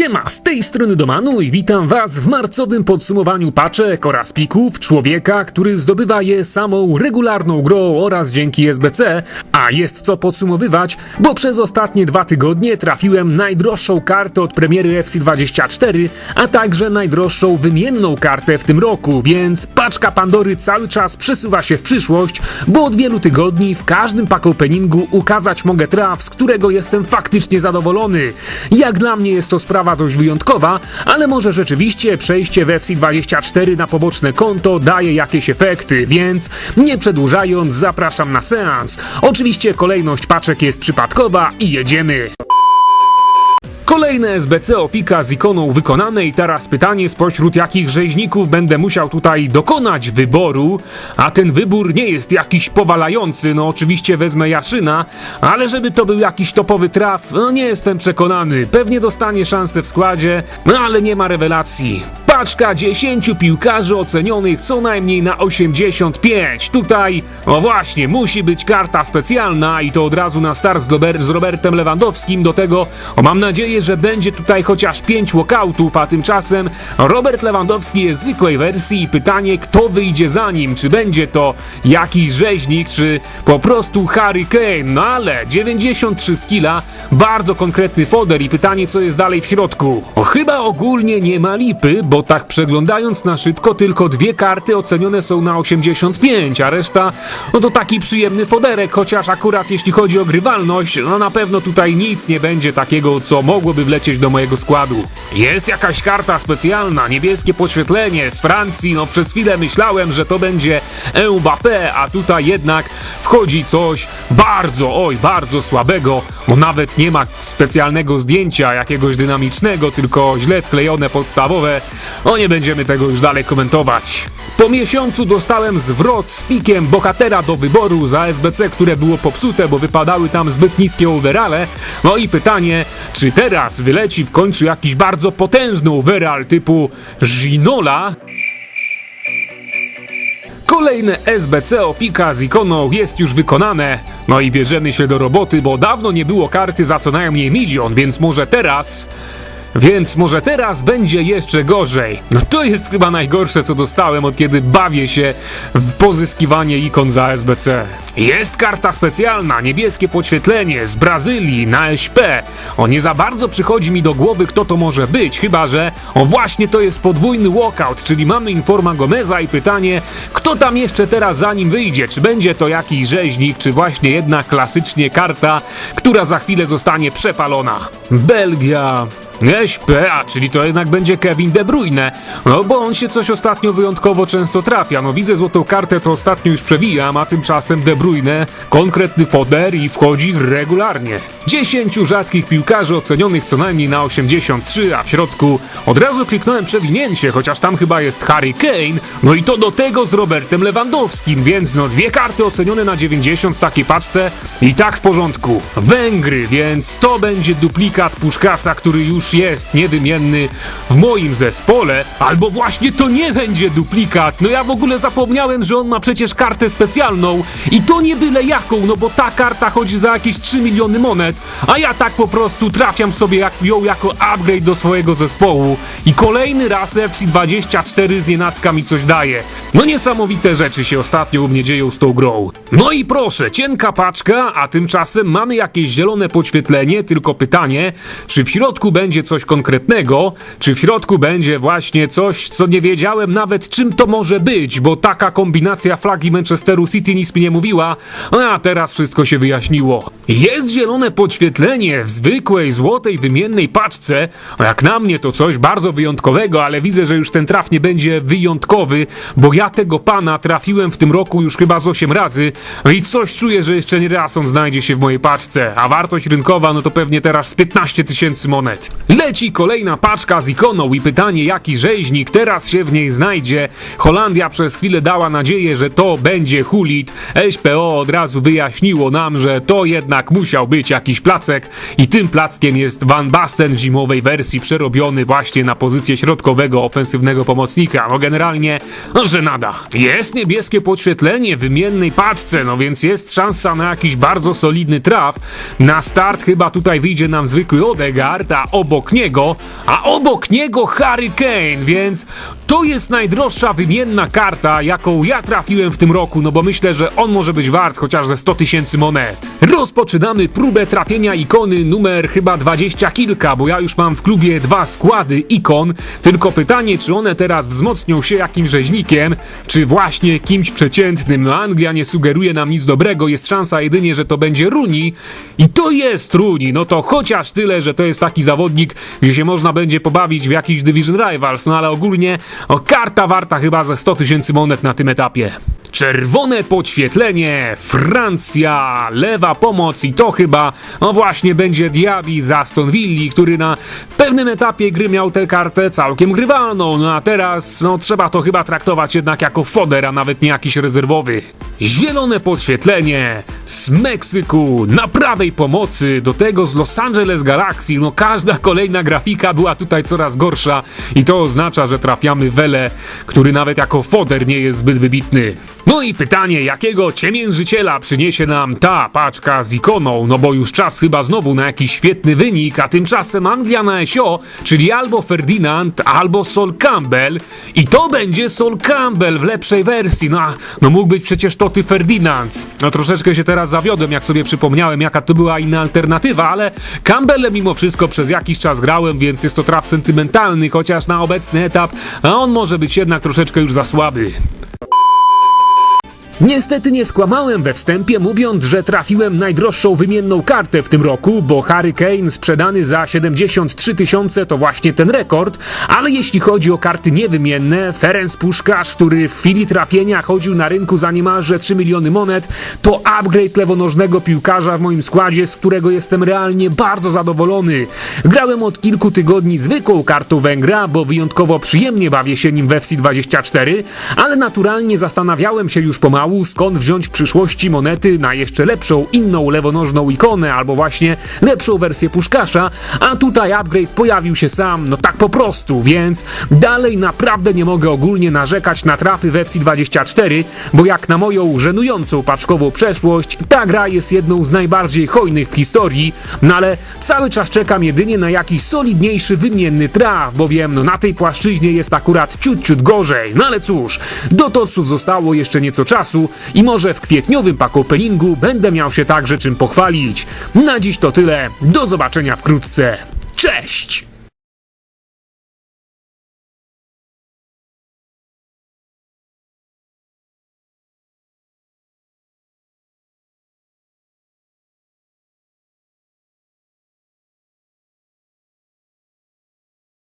Siema, z tej strony Domanu i witam was w marcowym podsumowaniu paczek oraz pików człowieka, który zdobywa je samą regularną grą oraz dzięki SBC, a jest co podsumowywać, bo przez ostatnie dwa tygodnie trafiłem najdroższą kartę od premiery FC24, a także najdroższą wymienną kartę w tym roku, więc paczka Pandory cały czas przesuwa się w przyszłość, bo od wielu tygodni w każdym pack openingu ukazać mogę traf, z którego jestem faktycznie zadowolony. Jak dla mnie jest to sprawa dość wyjątkowa, ale może rzeczywiście przejście w FC24 na poboczne konto daje jakieś efekty, więc nie przedłużając zapraszam na seans. Oczywiście kolejność paczek jest przypadkowa i jedziemy. Kolejne SBC opika z ikoną wykonane i teraz pytanie spośród jakich rzeźników będę musiał tutaj dokonać wyboru, a ten wybór nie jest jakiś powalający, no oczywiście wezmę Jaszyna, ale żeby to był jakiś topowy traf, no nie jestem przekonany, pewnie dostanie szansę w składzie, no ale nie ma rewelacji. Paczka 10 piłkarzy ocenionych co najmniej na 85. Tutaj, o właśnie, musi być karta specjalna i to od razu na start z, z Robertem Lewandowskim. Do tego o, mam nadzieję, że będzie tutaj chociaż 5 walkoutów, a tymczasem Robert Lewandowski jest w zwykłej wersji i pytanie, kto wyjdzie za nim? Czy będzie to jakiś rzeźnik, czy po prostu Harry Kane? No ale 93 skilla, bardzo konkretny foder i pytanie, co jest dalej w środku. Chyba ogólnie nie ma lipy, bo tak przeglądając na szybko, tylko dwie karty ocenione są na 85, a reszta, no to taki przyjemny foderek, chociaż akurat jeśli chodzi o grywalność, no na pewno tutaj nic nie będzie takiego, co mogłoby wlecieć do mojego składu. Jest jakaś karta specjalna, niebieskie podświetlenie z Francji, no przez chwilę myślałem, że to będzie Mbappé, a tutaj jednak wchodzi coś bardzo, oj, bardzo słabego, bo nawet nie ma specjalnego zdjęcia jakiegoś dynamicznego, tylko źle wklejone podstawowe. No nie będziemy tego już dalej komentować. Po miesiącu dostałem zwrot z pikiem bohatera do wyboru za SBC, które było popsute, bo wypadały tam zbyt niskie overale. No i pytanie, czy teraz wyleci w końcu jakiś bardzo potężny overall typu Ginola? Kolejne SBC opika z ikoną jest już wykonane. No i bierzemy się do roboty, bo dawno nie było karty za co najmniej milion, więc może teraz... Więc może teraz będzie jeszcze gorzej. No to jest chyba najgorsze, co dostałem od kiedy bawię się w pozyskiwanie ikon za SBC. Jest karta specjalna, niebieskie podświetlenie z Brazylii na SP. O nie za bardzo przychodzi mi do głowy, kto to może być, chyba że o właśnie to jest podwójny walkout, czyli mamy Informa Gomeza i pytanie, kto tam jeszcze teraz za nim wyjdzie? Czy będzie to jakiś rzeźnik, czy właśnie jedna klasycznie karta, która za chwilę zostanie przepalona? Belgia, SP, a czyli to jednak będzie Kevin De Bruyne. No bo on się coś ostatnio wyjątkowo często trafia. No widzę złotą kartę, to ostatnio już przewijam, a tymczasem De Bruyne konkretny foder i wchodzi regularnie. 10 rzadkich piłkarzy ocenionych co najmniej na 83, a w środku od razu kliknąłem przewinięcie, chociaż tam chyba jest Harry Kane. No i to do tego z Robertem Lewandowskim, więc no dwie karty ocenione na 90 w takiej paczce i tak w porządku. Węgry, więc to będzie duplikat Puszkasa, który już jest niewymienny w moim zespole, albo właśnie to nie będzie duplikat. No ja w ogóle zapomniałem, że on ma przecież kartę specjalną i to nie byle jaką, no bo ta karta chodzi za jakieś 3 miliony monet, a ja tak po prostu trafiam sobie jak, ją jako upgrade do swojego zespołu i kolejny raz FC24 z nienacka mi coś daje. No niesamowite rzeczy się ostatnio u mnie dzieją z tą grą. No i proszę, cienka paczka, a tymczasem mamy jakieś zielone podświetlenie, tylko pytanie, czy w środku będzie coś konkretnego, czy w środku będzie właśnie coś, co nie wiedziałem nawet czym to może być, bo taka kombinacja flagi Manchesteru City nic mi nie mówiła, a teraz wszystko się wyjaśniło. Jest zielone podświetlenie w zwykłej złotej wymiennej paczce, jak na mnie to coś bardzo wyjątkowego, ale widzę, że już ten traf nie będzie wyjątkowy, bo ja tego pana trafiłem w tym roku już chyba z 8 razy i coś czuję, że jeszcze nie raz on znajdzie się w mojej paczce, a wartość rynkowa no to pewnie teraz z 15 tysięcy monet. Leci kolejna paczka z ikoną i pytanie, jaki rzeźnik teraz się w niej znajdzie. Holandia przez chwilę dała nadzieję, że to będzie Hulit. SPO od razu wyjaśniło nam, że to jednak musiał być jakiś placek i tym plackiem jest Van Basten w zimowej wersji przerobiony właśnie na pozycję środkowego ofensywnego pomocnika. No generalnie, no że nada. Jest niebieskie podświetlenie w wymiennej paczce, no więc jest szansa na jakiś bardzo solidny traf. Na start chyba tutaj wyjdzie nam zwykły Odegaard, a ob obok niego, a obok niego Harry Kane, więc to jest najdroższa wymienna karta, jaką ja trafiłem w tym roku, no bo myślę, że on może być wart chociaż ze 100 tysięcy monet. Rozpoczynamy próbę trafienia ikony numer chyba 20 kilka, bo ja już mam w klubie dwa składy ikon, tylko pytanie, czy one teraz wzmocnią się jakimś rzeźnikiem, czy właśnie kimś przeciętnym. No Anglia nie sugeruje nam nic dobrego, jest szansa jedynie, że to będzie Runi i to jest Runi, no to chociaż tyle, że to jest taki zawodnik, gdzie się można będzie pobawić w jakiś Division Rivals, no ale ogólnie o, karta warta chyba ze 100 tysięcy monet na tym etapie. Czerwone podświetlenie, Francja, lewa pomoc i to chyba, no właśnie, będzie Diaby z Aston Villa, który na pewnym etapie gry miał tę kartę całkiem grywalną, no a teraz, no trzeba to chyba traktować jednak jako foder, a nawet nie jakiś rezerwowy. Zielone podświetlenie z Meksyku, na prawej pomocy, do tego z Los Angeles Galaxy, no każda kolejna grafika była tutaj coraz gorsza i to oznacza, że trafiamy Wele, który nawet jako foder nie jest zbyt wybitny. No i pytanie, jakiego ciemiężyciela przyniesie nam ta paczka z ikoną, no bo już czas chyba znowu na jakiś świetny wynik, a tymczasem Anglia na SO, czyli albo Ferdinand, albo Sol Campbell i to będzie Sol Campbell w lepszej wersji, no, no mógł być przecież to ty Ferdinand. No troszeczkę się teraz zawiodłem, jak sobie przypomniałem, jaka to była inna alternatywa, ale Campbellem mimo wszystko przez jakiś czas grałem, więc jest to traf sentymentalny, chociaż na obecny etap, a on może być jednak troszeczkę już za słaby. Niestety nie skłamałem we wstępie, mówiąc, że trafiłem najdroższą wymienną kartę w tym roku, bo Harry Kane sprzedany za 73 tysiące to właśnie ten rekord, ale jeśli chodzi o karty niewymienne, Ferenc Puszkarz, który w chwili trafienia chodził na rynku za niemalże 3 miliony monet, to upgrade lewonożnego piłkarza w moim składzie, z którego jestem realnie bardzo zadowolony. Grałem od kilku tygodni zwykłą kartą Węgra, bo wyjątkowo przyjemnie bawię się nim w FC24, ale naturalnie zastanawiałem się już pomału, skąd wziąć w przyszłości monety na jeszcze lepszą, inną lewonożną ikonę, albo właśnie lepszą wersję Puszkasza, a tutaj upgrade pojawił się sam, no tak po prostu, więc dalej naprawdę nie mogę ogólnie narzekać na trafy w FC24, bo jak na moją żenującą paczkową przeszłość, ta gra jest jedną z najbardziej hojnych w historii, no ale cały czas czekam jedynie na jakiś solidniejszy wymienny traf, bowiem no na tej płaszczyźnie jest akurat ciut, ciut gorzej, no ale cóż, do toców zostało jeszcze nieco czasu i może w kwietniowym pack openingu będę miał się także czym pochwalić. Na dziś to tyle, do zobaczenia wkrótce, cześć!